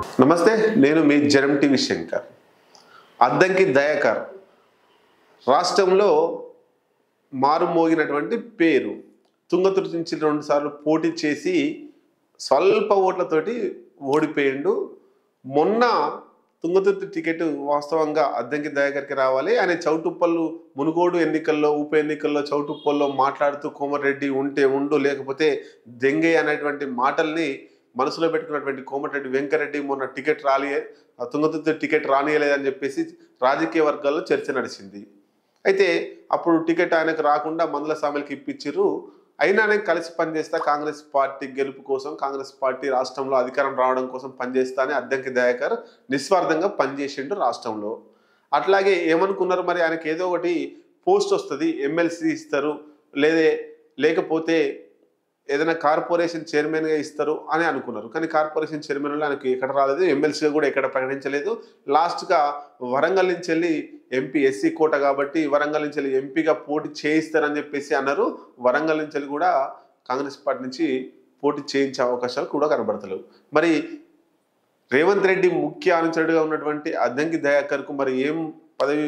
నమస్తే నేను మీ జరం టీవీ శంకర్. అద్దంకి దయాకర్. రాష్ట్రంలో మారుమోగినటువంటి పేరు. తుంగతుర్తి నుంచి రెండు సార్లు పోటీ చేసి స్వల్ప ఓట్లతోటి ఓడిపోయిండు. మొన్న తుంగతుర్తి టికెట్ వాస్తవంగా అద్దంకి దయాకర్కి రావాలి. ఆయన చౌటుప్పళ్ళు మునుగోడు ఎన్నికల్లో ఉప ఎన్నికల్లో చౌటుప్పల్లో మాట్లాడుతూ కోమరెడ్డి ఉంటే ఉండు లేకపోతే దెంగే అనేటువంటి మాటల్ని మనసులో పెట్టుకున్నటువంటి కోమటిరెడ్డి వెంకరెడ్డి మొన్న టికెట్ రాలియే తుంగతుర్తి టికెట్ రానియలేదని చెప్పేసి రాజకీయ వర్గాల్లో చర్చ నడిచింది. అయితే అప్పుడు టికెట్ ఆయనకు రాకుండా మందుల సామెలకి ఇప్పించారు అయినా నేను కలిసి పనిచేస్తా కాంగ్రెస్ పార్టీ గెలుపు కోసం కాంగ్రెస్ పార్టీ రాష్ట్రంలో అధికారం రావడం కోసం పనిచేస్తా అని అద్దంకి దయాకర్ నిస్వార్థంగా పనిచేసిండు రాష్ట్రంలో. అట్లాగే ఏమనుకున్నారు మరి ఆయనకి ఏదో ఒకటి పోస్ట్ వస్తుంది ఎమ్మెల్సీ ఇస్తారు లేదే లేకపోతే ఏదైనా కార్పొరేషన్ చైర్మన్గా ఇస్తారు అని అనుకున్నారు. కానీ కార్పొరేషన్ చైర్మన్ ఆయనకు ఎక్కడ రాలేదు. ఎమ్మెల్సీగా కూడా ఎక్కడ ప్రకటించలేదు. లాస్ట్గా వరంగల్ నుంచి వెళ్ళి ఎంపీ ఎస్సీ కోట కాబట్టి వరంగల్ నుంచి వెళ్ళి ఎంపీగా పోటీ చేయిస్తారని చెప్పేసి అన్నారు. వరంగల్ నుంచి వెళ్ళి కూడా కాంగ్రెస్ పార్టీ నుంచి పోటీ చేయించే అవకాశాలు కూడా కనబడతలేవు. మరి రేవంత్ రెడ్డి ముఖ్య అనుచరుడుగా ఉన్నటువంటి అద్దంకి దయాకర్కు మరి ఏం పదవి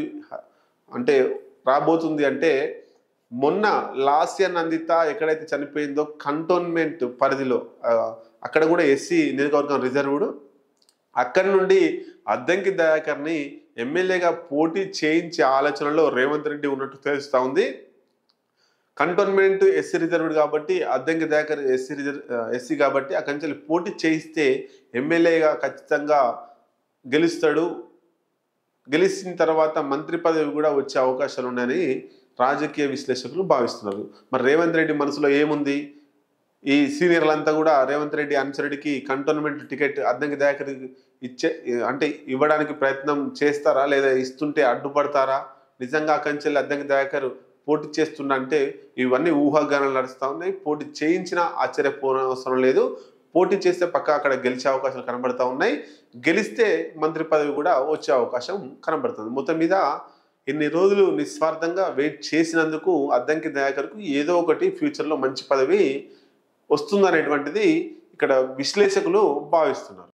అంటే రాబోతుంది అంటే మొన్న లాస్య నందిత ఎక్కడైతే చనిపోయిందో కంటోన్మెంట్ పరిధిలో అక్కడ కూడా ఎస్సీ నియోజకవర్గం రిజర్వ్డ్. అక్కడి నుండి అద్దంకి దయాకర్ని ఎమ్మెల్యేగా పోటీ చేయించే ఆలోచనలో రేవంత్ రెడ్డి ఉన్నట్టు తెలుస్తూ ఉంది. కంటోన్మెంట్ ఎస్సీ రిజర్వ్డ్ కాబట్టి Addanki Dayakar SC reserve SC కాబట్టి అక్కడి నుంచి పోటీ చేయిస్తే ఎమ్మెల్యేగా ఖచ్చితంగా గెలుస్తాడు. గెలిచిన తర్వాత మంత్రి పదవి కూడా వచ్చే అవకాశాలు ఉన్నాయని రాజకీయ విశ్లేషకులు భావిస్తున్నారు. మరి రేవంత్ రెడ్డి మనసులో ఏముంది? ఈ సీనియర్లంతా కూడా రేవంత్ రెడ్డి అనుచరుడికి కంటోన్మెంట్ టికెట్ అద్దంకి దయాకర్ ఇచ్చే అంటే ఇవ్వడానికి ప్రయత్నం చేస్తారా? లేదా ఇస్తుంటే అడ్డుపడతారా? నిజంగా కంచెల్లి అద్దంకి దయాకర్ పోటీ చేస్తున్నా అంటే ఇవన్నీ ఊహాగానాలు నడుస్తూ ఉన్నాయి. పోటీ చేయించినా ఆశ్చర్యపోనవసరం లేదు. పోటీ చేస్తే పక్క అక్కడ గెలిచే అవకాశాలు కనబడతా ఉన్నాయి. గెలిస్తే మంత్రి పదవి కూడా వచ్చే అవకాశం కనబడుతుంది. మొత్తం మీద ఇన్ని రోజులు నిస్వార్థంగా వెయిట్ చేసినందుకు అద్దంకి దయాకర్కు ఏదో ఒకటి ఫ్యూచర్లో మంచి పదవి వస్తుందనేటువంటిది ఇక్కడ విశ్లేషకులు భావిస్తున్నారు.